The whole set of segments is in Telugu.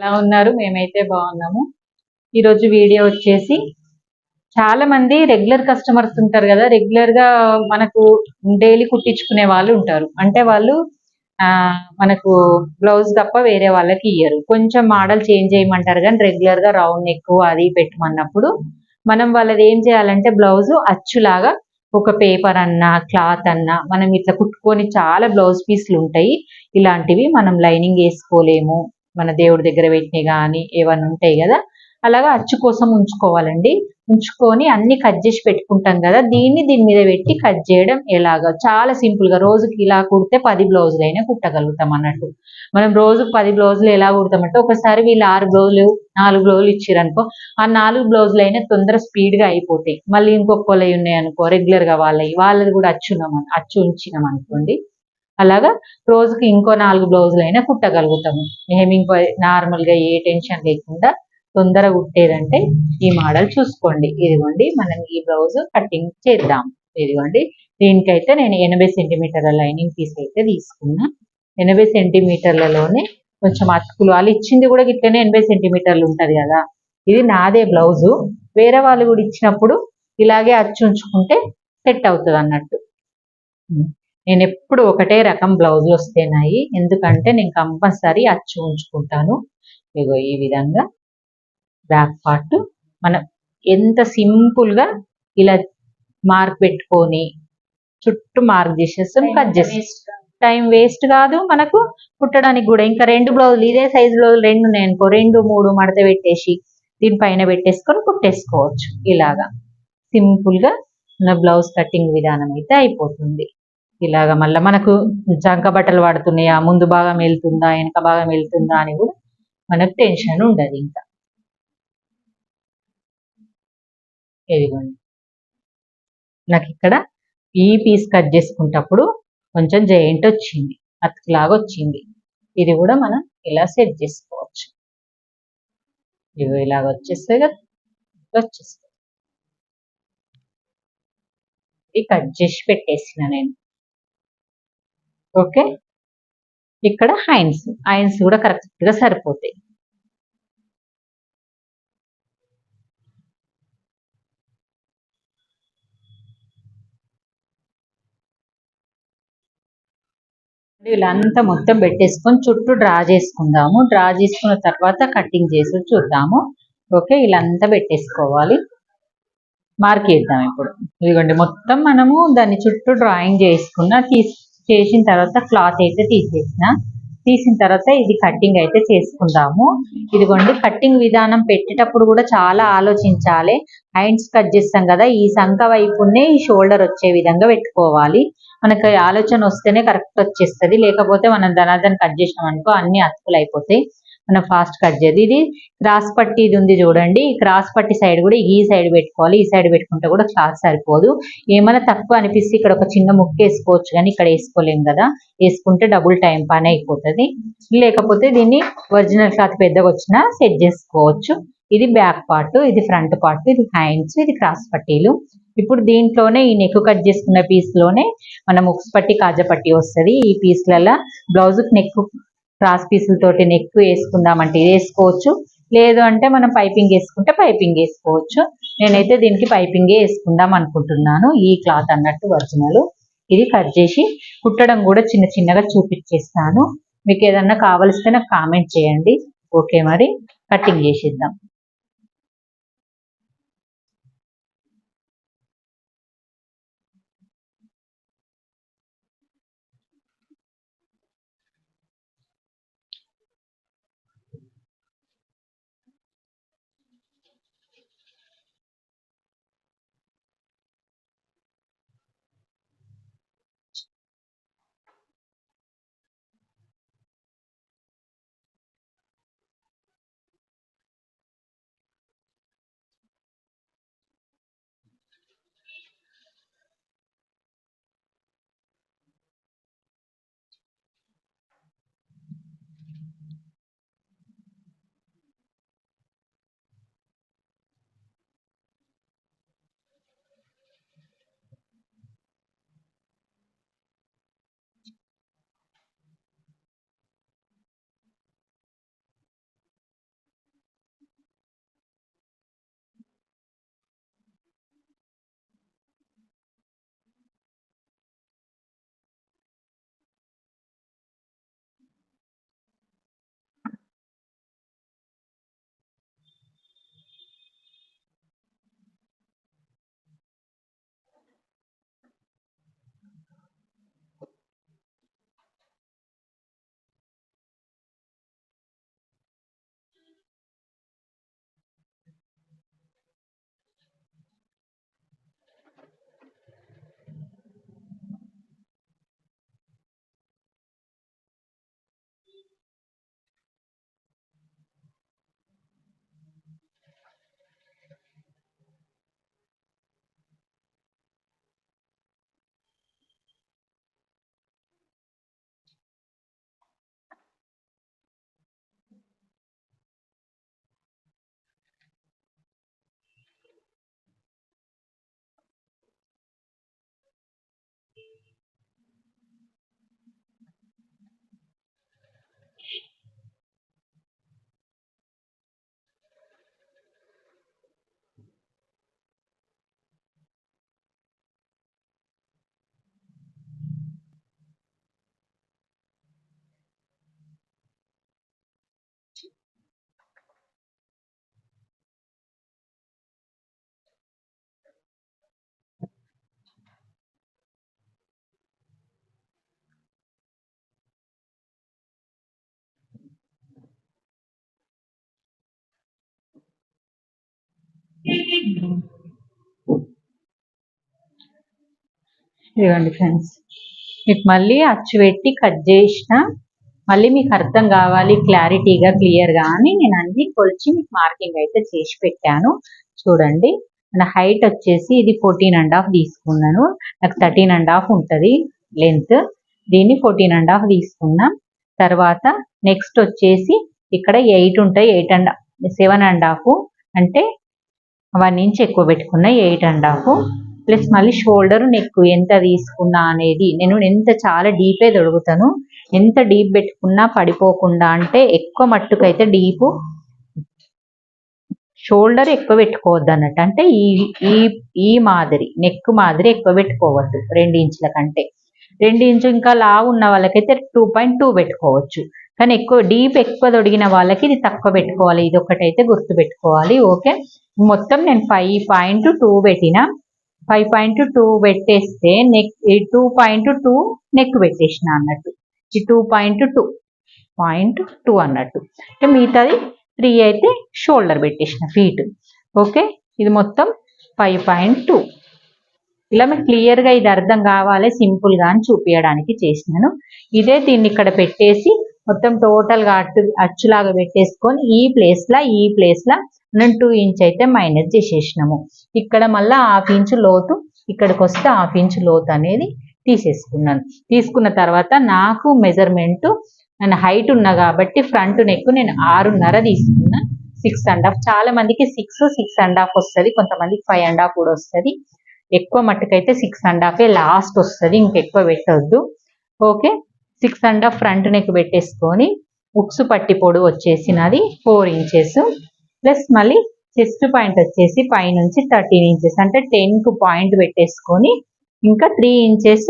ఎలా ఉన్నారు? మేమైతే బాగున్నాము. ఈరోజు వీడియో వచ్చేసి చాలా మంది రెగ్యులర్ కస్టమర్స్ ఉంటారు కదా రెగ్యులర్గా మనకు డైలీ కుట్టించుకునే వాళ్ళు ఉంటారు. అంటే వాళ్ళు ఆ మనకు బ్లౌజ్ తప్ప వేరే వాళ్ళకి ఇయ్యరు. కొంచెం మోడల్ చేంజ్ చేయమంటారు కానీ రెగ్యులర్గా రౌండ్ ఎక్కువ అది పెట్టమన్నప్పుడు మనం వాళ్ళది ఏం చేయాలంటే బ్లౌజ్ అచ్చులాగా ఒక పేపర్ అన్నా క్లాత్ అన్నా మనం ఇట్లా కుట్టుకొని చాలా బ్లౌజ్ పీస్లు ఉంటాయి. ఇలాంటివి మనం లైనింగ్ వేసుకోలేము. మన దేవుడి దగ్గర పెట్టినవి కానీ ఏమన్నా ఉంటాయి కదా అలాగా అచ్చు కోసం ఉంచుకోవాలండి. ఉంచుకొని అన్ని కట్ చేసి పెట్టుకుంటాం కదా దీన్ని దీని మీద పెట్టి కట్ చేయడం ఎలాగా? చాలా సింపుల్గా రోజుకి ఇలా కుడితే పది బ్లౌజులు అయినా కుట్టగలుగుతాం అన్నట్టు. మనం రోజు పది బ్లౌజులు ఎలా కుడతామంటే ఒకసారి వీళ్ళు ఆరు బ్లౌజులు నాలుగు బ్లౌజులు ఇచ్చారనుకో ఆ నాలుగు బ్లౌజులు అయినా తొందర స్పీడ్గా అయిపోతాయి. మళ్ళీ ఇంకొకళ్ళు ఉన్నాయి అనుకో రెగ్యులర్గా వాళ్ళవి వాళ్ళది కూడా అచ్చున్నాం అచ్చు ఉంచినాం అనుకోండి. అలాగా రోజుకి ఇంకో నాలుగు బ్లౌజులు అయినా కుట్టగలుగుతాము. హెమింగ్ నార్మల్గా ఏ టెన్షన్ లేకుండా తొందరగా కుట్టేదంటే ఈ మోడల్ చూసుకోండి. ఇదిగోండి మనం ఈ బ్లౌజ్ కటింగ్ చేద్దాం. ఇదిగోండి దీనికైతే నేను ఎనభై సెంటీమీటర్ల లైనింగ్ పీస్ అయితే తీసుకున్నా. ఎనభై సెంటీమీటర్లలోనే కొంచెం అతుకులు వాళ్ళు ఇచ్చింది కూడా ఇట్లనే ఎనభై సెంటీమీటర్లు ఉంటది కదా. ఇది నాదే బ్లౌజు. వేరే వాళ్ళు కూడా ఇచ్చినప్పుడు ఇలాగే అచ్చు ఉంచుకుంటే సెట్ అవుతుంది అన్నట్టు నేను ఎప్పుడు ఒకటే రకం బ్లౌజులు వస్తేనాయి. ఎందుకంటే నేను కంపల్సరీ అచ్చు ఉంచుకుంటాను ఇగో ఈ విధంగా బ్యాక్ పార్ట్ మనం ఎంత సింపుల్గా ఇలా మార్క్ పెట్టుకొని చుట్టూ మార్క్ చేసేస్తాం కట్ చేస్తాం. టైం వేస్ట్ కాదు. మనకు కుట్టడానికి కూడా ఇంకా రెండు బ్లౌజులు ఇదే సైజు బ్లౌజులు రెండు ఉన్నాయనుకో రెండు మూడు మడత పెట్టేసి దీనిపైన పెట్టేసుకొని కుట్టేసుకోవచ్చు. ఇలాగా సింపుల్గా మన బ్లౌజ్ కటింగ్ విధానం అయితే అయిపోతుంది. ఇలాగా మళ్ళీ మనకు జంక బట్టలు పడుతున్నాయా ముందు భాగం వెళ్తుందా వెనక భాగం వెళ్తుందా అని కూడా మనకు టెన్షన్ ఉండదు ఇంకా. ఇదిగోండి. నాకు ఇక్కడ ఈ పీస్ కట్ చేసుకుంటప్పుడు కొంచెం జాయింట్ వచ్చింది అతుకులాగా వచ్చింది. ఇది కూడా మనం ఇలా సెట్ చేసుకోవచ్చు. ఇవి ఇలాగ వచ్చేస్తే కదా ఇది కట్ చేసి పెట్టేసిన నేను. ఓకే? ఇక్కడ హైన్స్. హైన్స్ కూడా కరెక్ట్గా సరిపోతాయి. వీళ్ళంతా మొత్తం పెట్టేసుకొని చుట్టూ డ్రా చేసుకుందాము. డ్రా చేసుకున్న తర్వాత కటింగ్ చేసి చూద్దాము. ఓకే? వీళ్ళంతా పెట్టేసుకోవాలి. మార్క్ ఇప్పుడు. ఇదిగోండి మొత్తం మనము దాన్ని చుట్టూ డ్రాయింగ్ చేసుకున్న తీసుకు చేసిన తర్వాత క్లాత్ అయితే తీసేసిన. తీసిన తర్వాత ఇది కటింగ్ అయితే చేసుకుందాము. ఇదిగోండి కటింగ్ విధానం పెట్టేటప్పుడు కూడా చాలా ఆలోచించాలి. హ్యాండ్స్ కట్ చేస్తాం కదా ఈ సంఖ వైపునే ఈ షోల్డర్ వచ్చే విధంగా పెట్టుకోవాలి. మనకి ఆలోచన వస్తేనే కరెక్ట్ వచ్చేస్తుంది. లేకపోతే మనం ధనాధన కట్ చేసినాం అనుకో అన్ని అతుకులు అయిపోతాయి. మనం ఫాస్ట్ కట్ చేయదు ఇది క్రాస్ పట్టి ఇది ఉంది చూడండి. క్రాస్ పట్టి సైడ్ కూడా ఈ సైడ్ పెట్టుకోవాలి. ఈ సైడ్ పెట్టుకుంటే కూడా క్లాత్ సరిపోదు. ఏమైనా తక్కువ అనిపిస్తే ఇక్కడ ఒక చిన్న ముక్క వేసుకోవచ్చు కానీ ఇక్కడ వేసుకోలేం కదా. వేసుకుంటే డబుల్ టైం పని అయిపోతుంది. లేకపోతే దీన్ని ఒరిజినల్ క్లాత్ పెద్దగా వచ్చినా సెట్ చేసుకోవచ్చు. ఇది బ్యాక్ పార్ట్ ఇది ఫ్రంట్ పార్ట్ ఇది హ్యాండ్స్ ఇది క్రాస్ పట్టీలు. ఇప్పుడు దీంట్లోనే ఈ నెక్ కట్ చేసుకున్న పీస్లోనే మనం ఉక్స్ పట్టి కాజా పట్టి వస్తుంది. ఈ పీస్లలో బ్లౌజ్ నెక్ క్రాస్ పీసులతోటి నెక్ వేసుకుందామంటే ఇది వేసుకోవచ్చు. లేదు అంటే మనం పైపింగ్ వేసుకుంటే పైపింగ్ వేసుకోవచ్చు. నేనైతే దీనికి పైపింగే వేసుకుందాం అనుకుంటున్నాను. ఈ క్లాత్ అన్నట్టు ఒరిజినల్ ఇది కట్ చేసి కుట్టడం కూడా చిన్న చిన్నగా చూపించేస్తాను. మీకు ఏదన్నా కావలిస్తే నాకు కామెంట్ చేయండి. ఓకే మరి కటింగ్ చేసిద్దాం. ఇవ్వండి ఫ్రెండ్స్. మీకు మళ్ళీ అచ్చు పెట్టి కట్ చేసిన మళ్ళీ మీకు అర్థం కావాలి క్లారిటీగా క్లియర్గా అని నేను అన్ని కొలిచి మీకు మార్కింగ్ అయితే చేసి పెట్టాను. చూడండి. మన హైట్ వచ్చేసి ఇది ఫోర్టీన్ అండ్ హాఫ్ తీసుకున్నాను. నాకు థర్టీన్ అండ్ హాఫ్ ఉంటుంది లెంత్ దీన్ని ఫోర్టీన్ అండ్ హాఫ్ తీసుకున్నా. తర్వాత నెక్స్ట్ వచ్చేసి ఇక్కడ ఎయిట్ ఉంటాయి. Eight and seven and half అంటే వన్ ఇంచ్ ఎక్కువ పెట్టుకున్న ఎయిట్ అండ్ హాఫ్. ప్లస్ మళ్ళీ షోల్డర్ నెక్ ఎంత తీసుకున్నా అనేది నేను ఎంత చాలా డీపే దొడుగుతాను ఎంత డీప్ పెట్టుకున్నా పడిపోకుండా అంటే ఎక్కువ మట్టుకైతే డీప్. షోల్డర్ ఎక్కువ పెట్టుకోవద్దు అన్నట్టు అంటే ఈ ఈ ఈ మాదిరి నెక్ మాదిరి ఎక్కువ పెట్టుకోవద్దు రెండు ఇంచుల కంటే. రెండు ఇంచు ఇంకా లావు ఉన్న వాళ్ళకైతే టూ పాయింట్ టూ పెట్టుకోవచ్చు. కానీ ఎక్కువ డీప్ ఎక్కువ తొడిగిన వాళ్ళకి ఇది తక్కువ పెట్టుకోవాలి. ఇది ఒకటైతే గుర్తు పెట్టుకోవాలి. ఓకే? మొత్తం నేను ఫైవ్ పాయింట్ టూ పెట్టిన. ఫైవ్ పాయింట్ టూ పెట్టేస్తే neck two point two neck పెట్టేసిన అన్నట్టు. ఈ two point two point two అన్నట్టు. అంటే మిగతాది త్రీ అయితే షోల్డర్ పెట్టేసిన ఫీట్ ఓకే? ఇది మొత్తం ఫైవ్ పాయింట్ టూ ఇలా మీకు క్లియర్గా ఇది అర్థం కావాలి సింపుల్గా అని చూపించడానికి చేసినాను. ఇదే దీన్ని ఇక్కడ పెట్టేసి మొత్తం టోటల్గా అట్టు అచ్చులాగా పెట్టేసుకొని ఈ ప్లేస్లో ఈ ప్లేస్లో మనం టూ ఇంచ్ అయితే మైనస్ చేసేసినాము. ఇక్కడ మళ్ళీ హాఫ్ ఇంచ్ లోతు ఇక్కడికి వస్తే హాఫ్ ఇంచ్ లోతు అనేది తీసేసుకున్నాను. తీసుకున్న తర్వాత నాకు మెజర్మెంట్ నేను హైట్ ఉన్నా కాబట్టి ఫ్రంట్ నెక్ నేను ఆరున్నర తీసుకున్నాను సిక్స్ అండ్ హాఫ్ చాలా మందికి సిక్స్ సిక్స్ అండ్ హాఫ్ వస్తుంది. కొంతమందికి ఫైవ్ అండ్ హాఫ్ కూడా వస్తుంది. ఎక్కువ మట్టుకైతే సిక్స్ అండ్ హాఫే లాస్ట్ వస్తుంది. ఇంకెక్కువ పెట్టవద్దు okay six and half front neck పెట్టేసుకొని ఉక్స్ పట్టి పొడి వచ్చేసినది ఫోర్ ఇంచెస్ ప్లస్ మళ్ళీ చెస్ట్ పాయింట్ వచ్చేసి పైనుంచి థర్టీన్ ఇంచెస్ అంటే టెన్కు పాయింట్ పెట్టేసుకొని ఇంకా త్రీ ఇంచెస్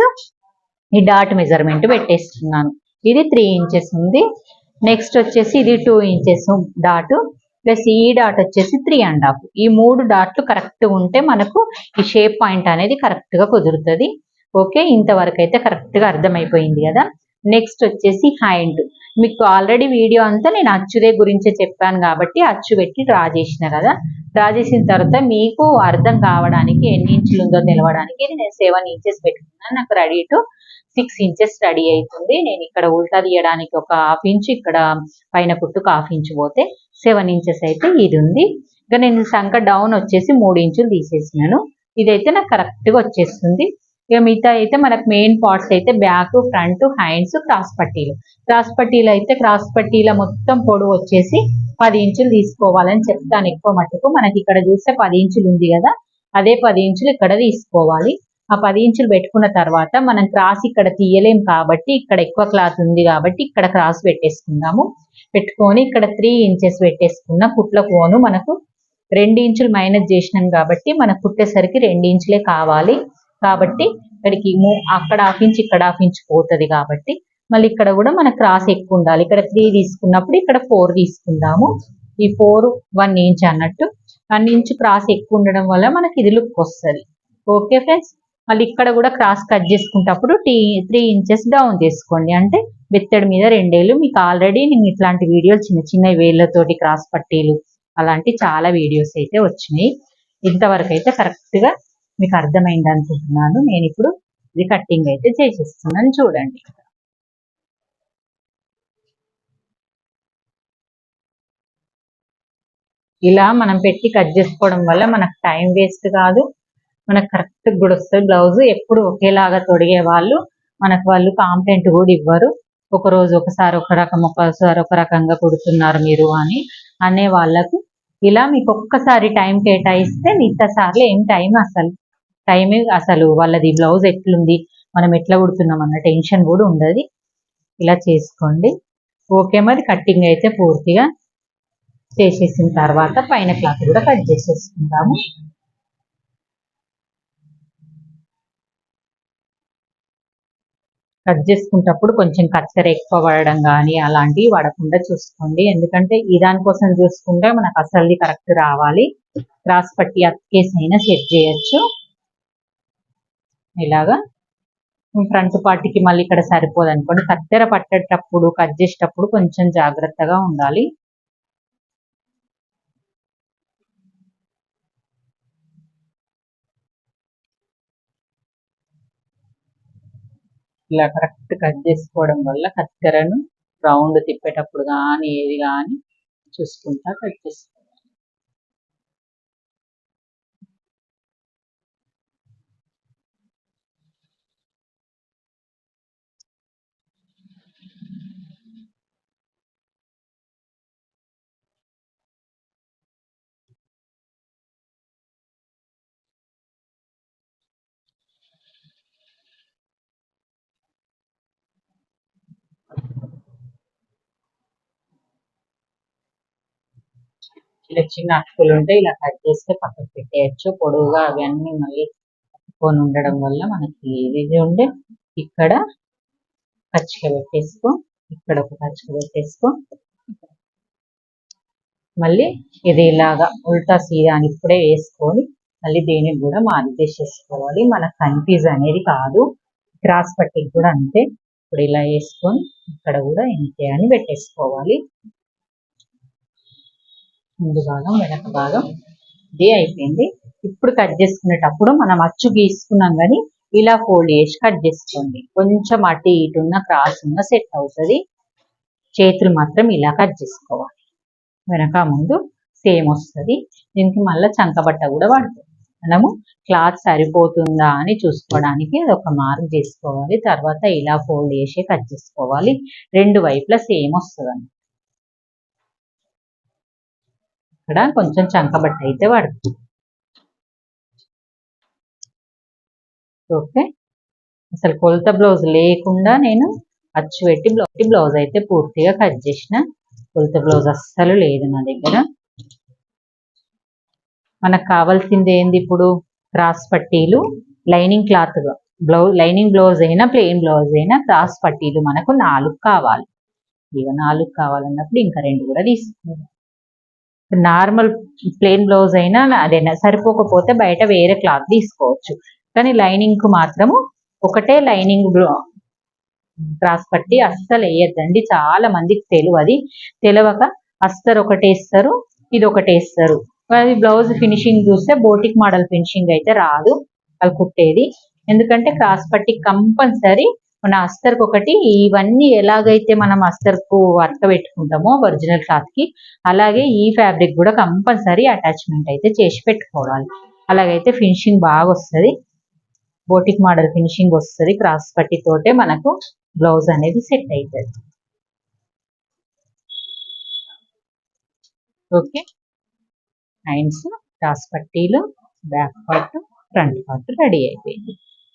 ఈ డాట్ మెజర్మెంట్ పెట్టేస్తున్నాను. ఇది త్రీ ఇంచెస్ ఉంది. నెక్స్ట్ వచ్చేసి ఇది టూ ఇంచెస్ డాట్ ప్లస్ ఈ డాట్ వచ్చేసి త్రీ అండ్ హాఫ్ ఈ మూడు డాట్లు కరెక్ట్ ఉంటే మనకు ఈ షేప్ పాయింట్ అనేది కరెక్ట్గా కుదురుతుంది. ఓకే ఇంతవరకు అయితే కరెక్ట్గా అర్థమైపోయింది కదా? నెక్స్ట్ వచ్చేసి హ్యాండ్ మీకు ఆల్రెడీ వీడియో అంతా నేను అచ్చుదే గురించి చెప్పాను కాబట్టి అచ్చు పెట్టి డ్రా చేసిన కదా. డ్రా చేసిన తర్వాత మీకు అర్థం కావడానికి ఎన్ని ఇంచులు ఉందో తెలవడానికి నేను సెవెన్ ఇంచెస్ పెట్టుకున్నాను. నాకు ready to six inches ready అవుతుంది నేను ఇక్కడ ఉల్టా తీయడానికి ఒక హాఫ్ ఇంచ్ ఇక్కడ పైన కుట్టుకు హాఫ్ ఇంచ్ పోతే సెవెన్ ఇంచెస్ అయితే ఇది ఉంది. ఇంకా నేను సంక డౌన్ వచ్చేసి మూడు ఇంచులు తీసేసినాను. ఇదైతే నాకు కరెక్ట్గా వచ్చేస్తుంది. ఇక మిగతా అయితే మనకు మెయిన్ పార్ట్స్ అయితే బ్యాక్ ఫ్రంట్ హ్యాండ్స్ క్రాస్ పట్టీలు. క్రాస్ పట్టీలు అయితే క్రాస్ పట్టీల మొత్తం పొడవు వచ్చేసి పది ఇంచులు తీసుకోవాలని చెప్తాను. ఎక్కువ మట్టుకు మనకి ఇక్కడ చూస్తే పది ఇంచులు ఉంది కదా. అదే పది ఇంచులు ఇక్కడ తీసుకోవాలి. ఆ పది ఇంచులు పెట్టుకున్న తర్వాత మనం క్రాస్ ఇక్కడ తీయలేం కాబట్టి ఇక్కడ ఎక్కువ క్లాత్ ఉంది కాబట్టి ఇక్కడ క్రాస్ పెట్టేసుకుందాము. పెట్టుకొని ఇక్కడ త్రీ ఇంచెస్ పెట్టేసుకున్న కుట్ల కోను మనకు రెండు ఇంచులు మైనస్ చేసినాం కాబట్టి మనకు కుట్టేసరికి రెండు ఇంచులే కావాలి. కాబట్టి ఇక్కడికి అక్కడ ఆఫించి ఇక్కడ ఆఫించి పోతుంది కాబట్టి మళ్ళీ ఇక్కడ కూడా మన క్రాస్ ఎక్కువ ఉండాలి. ఇక్కడ త్రీ తీసుకున్నప్పుడు ఇక్కడ ఫోర్ తీసుకుందాము. ఈ ఫోర్ వన్ ఇంచ్ అన్నట్టు. వన్ ఇంచ్ క్రాస్ ఎక్కువ ఉండడం వల్ల మనకి ఇది లుక్ వస్తుంది. Okay friends? మళ్ళీ ఇక్కడ కూడా క్రాస్ కట్ చేసుకుంటప్పుడు టీ త్రీ ఇంచెస్ డౌన్ చేసుకోండి. అంటే బెత్తడి మీద రెండేళ్ళు మీకు ఆల్రెడీ నేను ఇట్లాంటి వీడియోలు చిన్న చిన్న వేళ్ళతోటి క్రాస్ పట్టీలు అలాంటి చాలా వీడియోస్ అయితే వచ్చినాయి. ఇంతవరకు అయితే కరెక్ట్గా మీకు అర్థమైంది అనుకుంటున్నాను. నేను ఇప్పుడు ఇది కట్టింగ్ అయితే చేసేస్తున్నాను. చూడండి. ఇలా మనం పెట్టి కట్ చేసుకోవడం వల్ల మనకు టైం వేస్ట్ కాదు. మనకు కరెక్ట్ కూడా వస్తుంది. బ్లౌజ్ ఎప్పుడు ఒకేలాగా తొడిగే వాళ్ళు మనకు వాళ్ళు కాంప్లైంట్ కూడా ఇవ్వరు. ఒక రోజు ఒకసారి ఒక రకం ఒకసారి ఒక రకంగా కుడుతున్నారు మీరు అని అనే వాళ్ళకు ఇలా మీకు ఒక్కసారి టైం కేటాయిస్తే మిగతా సార్లు ఏం టైం అసలు టైం అసలు వాళ్ళది బ్లౌజ్ ఎట్లుంది మనం ఎట్లా కుడుతున్నాం అన్న టెన్షన్ కూడా ఉండదు. ఇలా చేసుకోండి. ఓకే మరి కట్టింగ్ అయితే పూర్తిగా చేసేసిన తర్వాత పైన క్లాత్ కూడా కట్ చేసేసుకుందాము. కట్ చేసుకునేటప్పుడు కొంచెం కచ్చర ఎక్కువ పడడం కానీ అలాంటివి పడకుండా చూసుకోండి. ఎందుకంటే ఈ దానికోసం చూసుకుంటే మనకు అసలుది కరెక్ట్ రావాలి. క్రాస్ పట్టి అతికేసి అయినా సెట్ చేయొచ్చు. ఇలాగా ఫ్రంట్ పార్టీకి మళ్ళీ ఇక్కడ సరిపోదు అనుకోండి కత్తెర పట్టేటప్పుడు కట్ చేసేటప్పుడు కొంచెం జాగ్రత్తగా ఉండాలి. ఇలా కరెక్ట్ కట్ చేసుకోవడం వల్ల కత్తెరను రౌండ్ తిప్పేటప్పుడు కానీ ఏది కానీ చూసుకుంటా కట్ చేసుకోవాలి ఇలా చిన్న అటుకులు ఉంటే ఇలా కట్ చేస్తే పక్కకు పెట్టేయచ్చు. పొడవుగా అవన్నీ మళ్ళీ కొని ఉండడం వల్ల మనకి ఇది ఉండే. ఇక్కడ పచ్చిక పెట్టేసుకో. ఇక్కడ ఒక పచ్చిక పెట్టేసుకో. మళ్ళీ ఇది ఇలాగా ఉల్టా సీదా అని ఇప్పుడే వేసుకొని మళ్ళీ దీనికి కూడా మార్చేసేసుకోవాలి మన కన్ఫ్యూజ్ అనేది కాదు. క్రాస్ పట్టికి కూడా అంతే. ఇప్పుడు ఇలా వేసుకొని ఇక్కడ కూడా ఇంతే అని పెట్టేసుకోవాలి. ముందు భాగం వెనక భాగం. ఇది అయిపోయింది. ఇప్పుడు కట్ చేసుకునేటప్పుడు మనం అచ్చు గీసుకున్నాం కానీ ఇలా ఫోల్డ్ చేసి కట్ చేసుకోండి. కొంచెం అటు ఇటు ఉన్న క్రాస్ ఉన్న సెట్ అవుతుంది. చేతులు మాత్రం ఇలా కట్ చేసుకోవాలి. వెనక ముందు సేమ్ వస్తుంది. దీనికి మళ్ళీ చంకబట్ట కూడా పడుతుంది మనము క్లాత్ సరిపోతుందా అని చూసుకోవడానికి అది ఒక మార్క్ చేసుకోవాలి. తర్వాత ఇలా ఫోల్డ్ చేసి కట్ చేసుకోవాలి. రెండు వైపులా సేమ్ వస్తుంది ఇక్కడ కొంచెం చంకబట్ట అయితే పడుతుంది ఓకే. అసలు కొలత బ్లౌజ్ లేకుండా నేను అచ్చు పెట్టి బ్లౌజ్ బ్లౌజ్ అయితే పూర్తిగా కట్ చేసిన కొలత బ్లౌజ్ అస్సలు లేదు నా దగ్గర. మనకు కావాల్సింది ఏంది ఇప్పుడు? క్రాస్ పట్టీలు lining cloth blouse lining blouse అయినా ప్లెయిన్ బ్లౌజ్ అయినా క్రాస్ పట్టీలు మనకు నాలుగు కావాలి. ఇక నాలుగు కావాలన్నప్పుడు ఇంకా రెండు కూడా తీసుకోవాలి. నార్మల్ ప్లెయిన్ బ్లౌజ్ అయినా అదేనా సరిపోకపోతే బయట వేరే క్లాత్ తీసుకోవచ్చు. కానీ లైనింగ్కు మాత్రము ఒకటే లైనింగ్ క్రాస్ పట్టి అస్సలు వేయద్దండి. చాలా మందికి తెలియదు తెలియక అస్తరు ఒకటి వేస్తారు ఇది ఒకటి వేస్తారు. అది బ్లౌజ్ ఫినిషింగ్ చూస్తే బోటిక్ మోడల్ ఫినిషింగ్ అయితే రాదు అది కుట్టేది. ఎందుకంటే క్రాస్ పట్టి కంపల్సరీ మన అస్తర్కి ఒకటి ఇవన్నీ ఎలాగైతే మనం అస్తర్కు వర్క పెట్టుకుంటామో ఒరిజినల్ క్లాత్కి అలాగే ఈ ఫ్యాబ్రిక్ కూడా కంపల్సరీ అటాచ్మెంట్ అయితే చేసి పెట్టుకోవాలి. అలాగైతే ఫినిషింగ్ బాగా వస్తుంది బోటిక్ మోడల్ ఫినిషింగ్ వస్తుంది. క్రాస్ పట్టి తోటే మనకు బ్లౌజ్ అనేది సెట్ అవుతుంది ఓకే. హ్యాండ్స్ క్రాస్ పట్టీలు back part front part ready అయిపోయింది.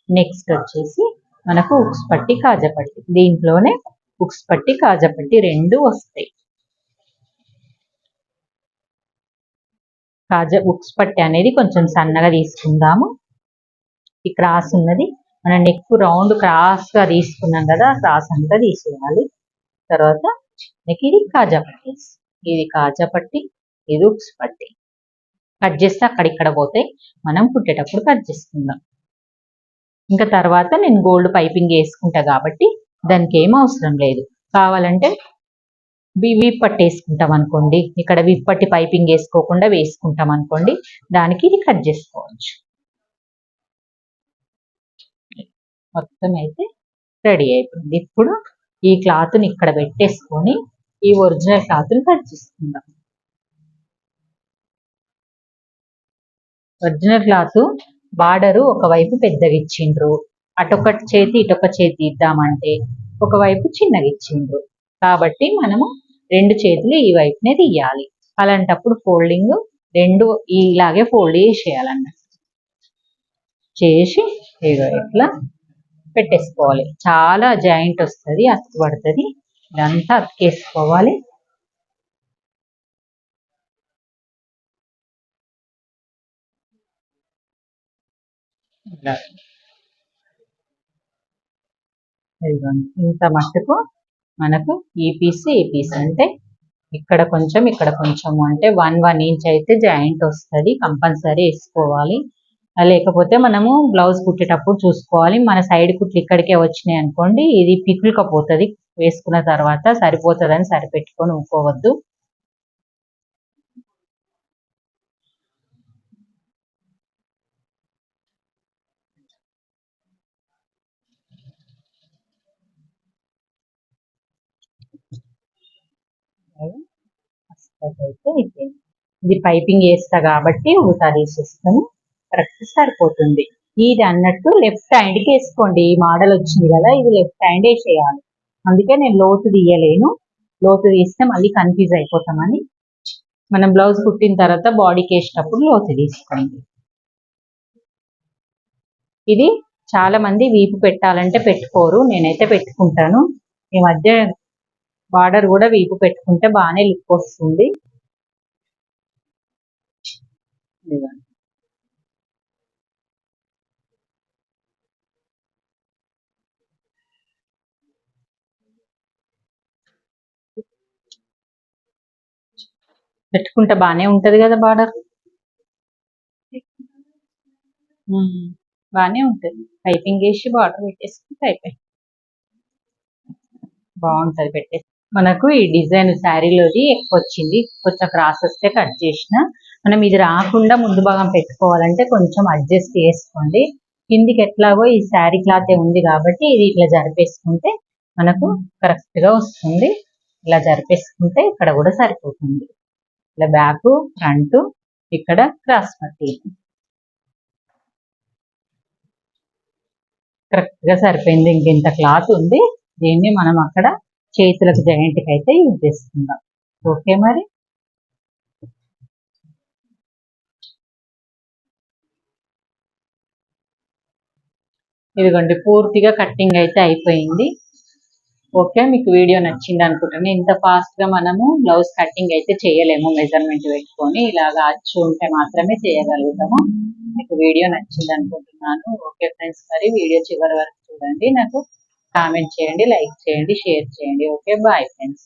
నెక్స్ట్ వచ్చేసి మనకు ఉక్స్ పట్టి కాజపట్టి దీంట్లోనే ఉక్స్ పట్టి కాజపట్టి రెండు వస్తాయి. కాజ ఉక్స్ పట్టి అనేది కొంచెం సన్నగా తీసుకుందాము. ఈ క్రాస్ ఉన్నది. మన నెక్ రౌండ్ క్రాస్గా తీసుకున్నాం కదా క్రాస్ అంతా తీసేయాలి. తర్వాత నెక్ ఇది కాజా పట్టి. ఇది కాజా పట్టి ఇది ఉక్స్ పట్టి. కట్ చేస్తే అక్కడిక్కడ పోతాయి. మనం కుట్టేటప్పుడు కట్ చేసుకుందాం. ఇంకా తర్వాత నేను గోల్డ్ పైపింగ్ వేసుకుంటా కాబట్టి దానికి ఏం అవసరం లేదు. కావాలంటే విప్ పట్టి వేసుకుంటాం అనుకోండి. ఇక్కడ విప్ పట్టి పైపింగ్ వేసుకోకుండా వేసుకుంటాం అనుకోండి. దానికి ఇది కట్ చేసుకోవచ్చు. మొత్తం అయితే రెడీ అయిపోయింది. ఇప్పుడు ఈ క్లాత్ని ఇక్కడ పెట్టేసుకొని ఈ ఒరిజినల్ క్లాత్ని కట్ చేసుకుందాం. ఒరిజినల్ క్లాత్ బార్డరు ఒకవైపు పెద్దగిచ్చిండ్రు అటొక చేతి ఇటొక చేతి ఇద్దామంటే ఒకవైపు చిన్నగిచ్చిండ్రు కాబట్టి మనము రెండు చేతులు ఈ వైపునే తీయాలి. అలాంటప్పుడు ఫోల్డింగ్ రెండు ఇలాగే ఫోల్డ్ చేసేయాలన్నట్టు చేసి ఇగో ఇట్లా పెట్టేసుకోవాలి. చాలా జాయింట్ వస్తుంది అతుకు పడుతుంది. ఇదంతా అతికేసుకోవాలి. ఇదిగోండి. ఇంత మట్టుకు మనకు ఈ పీస్ ఈ పీస్ అంటే ఇక్కడ కొంచెం ఇక్కడ కొంచెం అంటే వన్ వన్ ఇంచ్ అయితే జాయింట్ వస్తుంది. కంపల్సరీ వేసుకోవాలి. అది లేకపోతే మనము బ్లౌజ్ కుట్టేటప్పుడు చూసుకోవాలి. మన సైడ్ కుట్లు ఇక్కడికే వచ్చినాయి అనుకోండి ఇది పికులుకపోతుంది. వేసుకున్న తర్వాత సరిపోతుందని సరిపెట్టుకొని ఊకోవద్దు. అయితే ఇది ఇది పైపింగ్ వేస్తా కాబట్టి ఊతా తీసేసుకొని కరెక్ట్ సరిపోతుంది. ఇది అన్నట్టు లెఫ్ట్ హ్యాండ్కి వేసుకోండి. ఈ మోడల్ వచ్చింది కదా ఇది లెఫ్ట్ హ్యాండ్ వేసేయాలి అందుకే నేను లోతు తీయలేను. లోతు తీస్తే మళ్ళీ కన్ఫ్యూజ్ అయిపోతామని మనం బ్లౌజ్ కుట్టిన తర్వాత బాడీకి వేసేటప్పుడు లోతు తీసుకోండి. ఇది చాలా మంది వీపు పెట్టాలంటే పెట్టుకోరు. నేనైతే పెట్టుకుంటాను. ఈ మధ్య బార్డర్ కూడా వీపు పెట్టుకుంటే బాగానే లుక్ వస్తుంది. పెట్టుకుంటే బాగానే ఉంటది కదా బార్డర్? బాగానే ఉంటుంది. పైపింగ్ వేసి బార్డర్ పెట్టేసుకుంటే అయిపోయి బాగుంటుంది పెట్టేసి మనకు ఈ డిజైన్ శారీలోది ఎక్కువ వచ్చింది. కొంచెం క్రాస్ వస్తే కట్ చేసిన. మనం ఇది రాకుండా ముందు భాగం పెట్టుకోవాలంటే కొంచెం అడ్జస్ట్ చేసుకోండి. కిందికి ఎట్లాగో ఈ శారీ క్లాత్ ఉంది కాబట్టి ఇది ఇట్లా జరిపేసుకుంటే మనకు కరెక్ట్గా వస్తుంది. ఇలా జరిపేసుకుంటే ఇక్కడ కూడా సరిపోతుంది. ఇలా బ్యాక్ ఫ్రంట్ ఇక్కడ క్రాస్ పట్టి. కరెక్ట్గా సరిపోయింది. ఇంకింత క్లాత్ ఉంది. దీన్ని మనం అక్కడ చేతులకు జాయింట్కి అయితే యూజ్ చేసుకుందాం. ఓకే మరి? ఇదిగోండి పూర్తిగా కట్టింగ్ అయితే అయిపోయింది. ఓకే మీకు వీడియో నచ్చింది అనుకుంటాను ఇంత ఫాస్ట్గా మనము బ్లౌజ్ కటింగ్ అయితే చేయలేము మెజర్మెంట్ పెట్టుకొని ఇలాగా అచ్చు ఉంటే మాత్రమే చేయగలుగుతాము. మీకు వీడియో నచ్చింది అనుకుంటున్నాను. ఓకే ఫ్రెండ్స్ మరి వీడియో చివరి వరకు చూడండి. నాకు కామెంట్ చేయండి లైక్ చేయండి షేర్ చేయండి. Okay bye friends